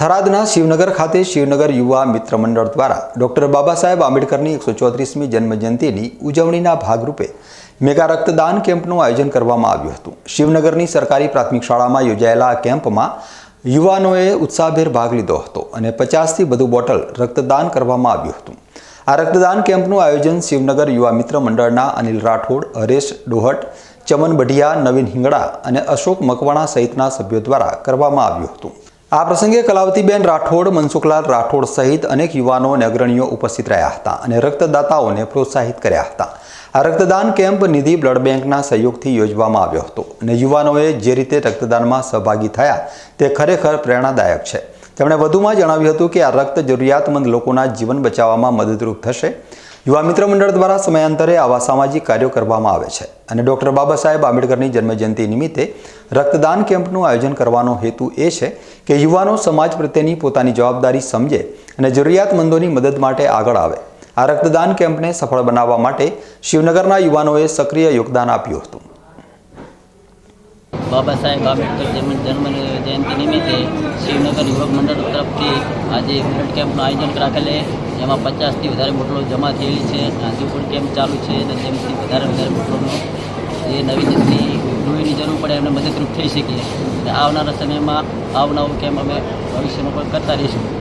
થરાદના શિવનગર ખાતે શિવનગર યુવા મિત્ર મંડળ દ્વારા ડૉક્ટર બાબા સાહેબ આંબેડકરની એકસો ચોત્રીસમી જન્મજયંતિની ઉજવણીના ભાગરૂપે મેગા રક્તદાન કેમ્પનું આયોજન કરવામાં આવ્યું હતું. શિવનગરની સરકારી પ્રાથમિક શાળામાં યોજાયેલા આ કેમ્પમાં યુવાનોએ ઉત્સાહભેર ભાગ લીધો હતો અને પચાસથી વધુ બોટલ રક્તદાન કરવામાં આવ્યું હતું. આ રક્તદાન કેમ્પનું આયોજન શિવનગર યુવા મિત્ર મંડળના અનિલ રાઠોડ, હરેશ ડોહટ, ચમન બઢિયા, નવીન હિંગડા અને અશોક મકવાણા સહિતના સભ્યો દ્વારા કરવામાં આવ્યું હતું. આ પ્રસંગે કલાવતીબેન રાઠોડ, મનસુખલાલ રાઠોડ સહિત અનેક યુવાનો અને અગ્રણીઓ ઉપસ્થિત રહ્યા હતા અને રક્તદાતાઓને પ્રોત્સાહિત કર્યા હતા. આ રક્તદાન કેમ્પ નિધિ બ્લડ બેંકના સહયોગથી યોજવામાં આવ્યો હતો અને યુવાનોએ જે રીતે રક્તદાનમાં સહભાગી થયા તે ખરેખર પ્રેરણાદાયક છે. તેમણે વધુમાં જણાવ્યું હતું કે આ રક્ત જરૂરિયાતમંદ લોકોના જીવન બચાવવામાં મદદરૂપ થશે. યુવા મિત્ર મંડળ દ્વારા સમયાંતરે આવા સામાજિક કાર્યો કરવામાં આવે છે અને ડૉક્ટર બાબા સાહેબ આંબેડકરની જન્મજયંતિ નિમિત્તે રક્તદાન કેમ્પનું આયોજન કરવાનો હેતુ એ છે કે યુવાનો સમાજ પ્રત્યેની પોતાની જવાબદારી સમજે અને જરૂરિયાતમંદોની મદદ માટે આગળ આવે. આ રક્તદાન કેમ્પને સફળ બનાવવા માટે શિવનગરના યુવાનોએ સક્રિય યોગદાન આપ્યું હતું. બાબા સાહેબ આંબેડકર જન્મ જયંતિ નિમિત્તે શિવનગર યુવક મંડળ તરફથી આજે બ્લડ કેમ્પનું આયોજન રાખેલ જેમાં પચાસથી વધારે બોટલો જમા થયેલી છે. પણ કેમ્પ ચાલુ છે અને તેમથી વધારે વધારે બોટલોનો જે નવી દિલ્હી લોહીની જરૂર પડે એમને મદદરૂપ થઈ શકીએ. અને આવનારા સમયમાં આવનારું કેમ્પ અમે ભવિષ્યમાં પણ કરતા રહીશું.